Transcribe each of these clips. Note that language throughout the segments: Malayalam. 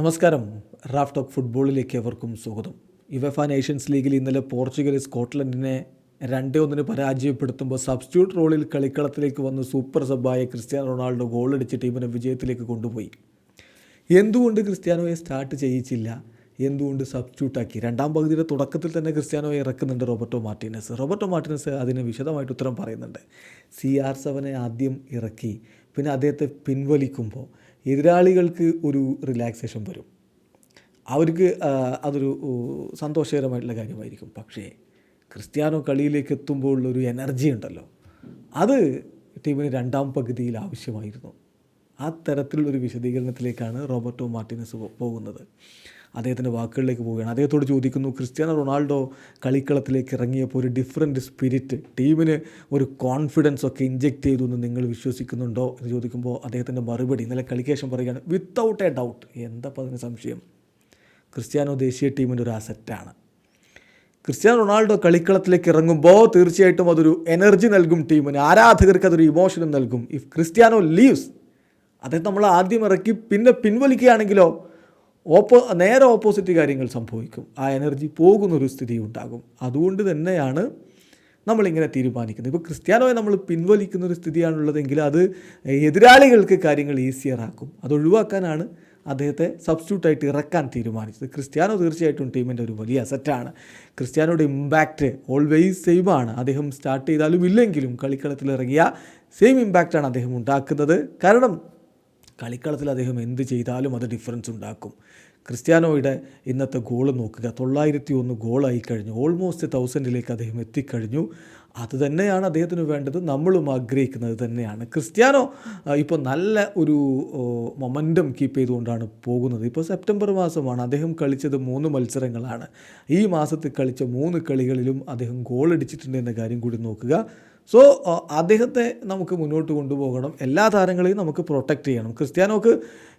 നമസ്കാരം. റാഫ് ടോക്ക് ഫുട്ബോളിലേക്ക് എവർക്കും സ്വാഗതം. യുവഫ നേഷൻസ് ലീഗിൽ ഇന്നലെ പോർച്ചുഗൽ സ്കോട്ട്ലൻഡിനെ രണ്ടേ ഒന്നിന് പരാജയപ്പെടുത്തുമ്പോൾ സബ്സ്റ്റിറ്റ്യൂട്ട് റോളിൽ കളിക്കളത്തിലേക്ക് വന്ന് സൂപ്പർ സബ്ബായ ക്രിസ്ത്യാനോ റൊണാൾഡോ ഗോളടിച്ച് ടീമിനെ വിജയത്തിലേക്ക് കൊണ്ടുപോയി. എന്തുകൊണ്ട് ക്രിസ്ത്യാനോയെ സ്റ്റാർട്ട് ചെയ്യിച്ചില്ല? എന്തുകൊണ്ട് സബ്സ്റ്റ്യൂട്ടാക്കി രണ്ടാം പകുതിയുടെ തുടക്കത്തിൽ തന്നെ ക്രിസ്ത്യാനോയെ ഇറക്കുന്നുണ്ട് റോബർട്ടോ മാർട്ടിനസ്. റോബർട്ടോ മാർട്ടിനസ് അതിന് വിശദമായിട്ട് ഉത്തരം പറയുന്നുണ്ട്. സി ആർ സെവനെ ആദ്യം ഇറക്കി പിന്നെ അദ്ദേഹത്തെ പിൻവലിക്കുമ്പോൾ എതിരാളികൾക്ക് ഒരു റിലാക്സേഷൻ വരും. അവർക്ക് അതൊരു സന്തോഷകരമായിട്ടുള്ള കാര്യമായിരിക്കും. പക്ഷേ ക്രിസ്ത്യാനോ കളിയിലേക്ക് എത്തുമ്പോൾ ഉള്ളൊരു എനർജി ഉണ്ടല്ലോ. അത് ടീമിന് രണ്ടാം പകുതിയിൽ ആവശ്യമായിരുന്നു. ആ തരത്തിലുള്ളൊരു വിശദീകരണത്തിലേക്കാണ് റോബർട്ടോ മാർട്ടിനസ് പോകുന്നത്. അദ്ദേഹത്തിന്റെ വാക്കുകളിലേക്ക് പോവുകയാണ്. അദ്ദേഹത്തോട് ചോദിക്കുന്നു ക്രിസ്ത്യാനോ റൊണാൾഡോ കളിക്കളത്തിലേക്ക് ഇറങ്ങിയപ്പോൾ ഒരു ഡിഫറെന്റ് സ്പിരിറ്റ് ടീമിന് ഒരു കോൺഫിഡൻസ് ഒക്കെ ഇഞ്ചെക്ട് ചെയ്തു എന്ന് നിങ്ങൾ വിശ്വസിക്കുന്നുണ്ടോ? എന്ന് ചോദിക്കുമ്പോൾ അദ്ദേഹത്തിന്റെ മറുപടി ഇന്നലെ കളിക്കേഷൻ പറയുകയാണ് വിത്തൗട്ട് എ ഡൗട്ട് എന്താ അതിന് സംശയം? ക്രിസ്ത്യാനോ ദേശീയ ടീമിന്റെ ഒരു അസറ്റാണ് ക്രിസ്ത്യാനോ റൊണാൾഡോ കളിക്കളത്തിലേക്ക് ഇറങ്ങുമ്പോൾ തീർച്ചയായിട്ടും അതൊരു എനർജി നൽകും ടീമിന് ആരാധകർക്ക് അതൊരു ഇമോഷനും നൽകും. ഇഫ് ക്രിസ്ത്യാനോ ലീവ്സ് അദ്ദേഹം നമ്മൾ ആദ്യം ഇറക്കി പിന്നെ പിൻവലിക്കുകയാണെങ്കിലോ ഓപ്പോ നേരെ ഓപ്പോസിറ്റ് കാര്യങ്ങൾ സംഭവിക്കും. ആ എനർജി പോകുന്നൊരു സ്ഥിതി ഉണ്ടാകും അതുകൊണ്ട് തന്നെയാണ് നമ്മളിങ്ങനെ തീരുമാനിക്കുന്നത്. ഇപ്പോൾ ക്രിസ്ത്യാനോയെ നമ്മൾ പിൻവലിക്കുന്ന ഒരു സ്ഥിതിയാണുള്ളതെങ്കിൽ അത് എതിരാളികൾക്ക് കാര്യങ്ങൾ ഈസിയറാക്കും അത് ഒഴിവാക്കാനാണ് അദ്ദേഹത്തെ സബ്സ്റ്റിറ്റ്യൂട്ടായിട്ട് ഇറക്കാൻ തീരുമാനിച്ചത്. ക്രിസ്ത്യാനോ തീർച്ചയായിട്ടും ടീമിന്റെ ഒരു വലിയ അസറ്റാണ് ക്രിസ്ത്യാനോയുടെ ഇമ്പാക്റ്റ് ഓൾവേസ് സെയിം ആണ്. അദ്ദേഹം സ്റ്റാർട്ട് ചെയ്താലും ഇല്ലെങ്കിലും കളിക്കളത്തിൽ ഇറങ്ങിയ സെയിം ഇമ്പാക്റ്റാണ് അദ്ദേഹം ഉണ്ടാക്കുന്നത്. കാരണം കളിക്കളത്തിൽ അദ്ദേഹം എന്ത് ചെയ്താലും അത് ഡിഫറൻസ് ഉണ്ടാക്കും. ക്രിസ്ത്യാനോയുടെ ഇന്നത്തെ ഗോൾ നോക്കുക. തൊള്ളായിരത്തി ഒന്ന് ഗോളായി കഴിഞ്ഞു. ഓൾമോസ്റ്റ് തൗസൻഡിലേക്ക് അദ്ദേഹം എത്തിക്കഴിഞ്ഞു. അത് തന്നെയാണ് അദ്ദേഹത്തിന് വേണ്ടത്. നമ്മളും ആഗ്രഹിക്കുന്നത് തന്നെയാണ്. ക്രിസ്ത്യാനോ ഇപ്പോൾ നല്ല ഒരു മൊമെന്റം കീപ്പ് ചെയ്തുകൊണ്ടാണ് പോകുന്നത്. ഇപ്പോൾ സെപ്റ്റംബർ മാസമാണ്. അദ്ദേഹം കളിച്ചത് മൂന്ന് മത്സരങ്ങളാണ്. ഈ മാസത്തിൽ കളിച്ച മൂന്ന് കളികളിലും അദ്ദേഹം ഗോൾ അടിച്ചിട്ടുണ്ട് എന്ന കാര്യം കൂടി നോക്കുക. സോ അദ്ദേഹത്തെ നമുക്ക് മുന്നോട്ട് കൊണ്ടുപോകണം. എല്ലാ താരങ്ങളെയും നമുക്ക് പ്രൊട്ടക്റ്റ് ചെയ്യണം. ക്രിസ്ത്യാനോക്ക്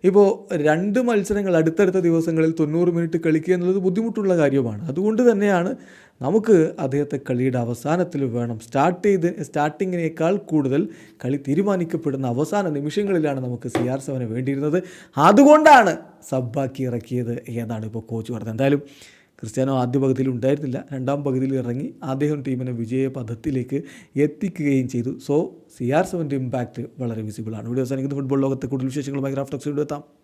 ഇപ്പോൾ രണ്ട് മത്സരങ്ങൾ അടുത്തടുത്ത ദിവസങ്ങളിൽ തൊണ്ണൂറ് മിനിറ്റ് കളിക്കുക എന്നുള്ളത് ബുദ്ധിമുട്ടുള്ള കാര്യമാണ്. അതുകൊണ്ട് തന്നെയാണ് നമുക്ക് അദ്ദേഹത്തെ കളിയുടെ അവസാനത്തിൽ വേണം. സ്റ്റാർട്ട് ചെയ്ത് സ്റ്റാർട്ടിങ്ങിനേക്കാൾ കൂടുതൽ കളി തീരുമാനിക്കപ്പെടുന്ന അവസാന നിമിഷങ്ങളിലാണ് നമുക്ക് സി ആർ സെവനെ വേണ്ടിയിരുന്നത്. അതുകൊണ്ടാണ് സബ്ബാക്കി ഇറക്കിയത് എന്നാണ് ഇപ്പോൾ കോച്ച് പറഞ്ഞത്. എന്തായാലും ക്രിസ്ത്യാനോ ആദ്യ പകുതിയിൽ ഉണ്ടായിരുന്നില്ല. രണ്ടാം പകുതിയിൽ ഇറങ്ങി അദ്ദേഹം ടീമിനെ വിജയ പദത്തിലേക്ക് എത്തിക്കുകയും ചെയ്തു. സോ സി ആർ സെവന്റെ ഇമ്പാക്റ്റ് വളരെ വിസിബിളാണ് വീഡിയോ അവസാനിക്കുന്ന. ഫുട്ബോൾ ലോകത്തെ കൂടുതൽ വിശേഷങ്ങളുമായി ഗ്രാഫ്റ്റോക്സ് എത്താം.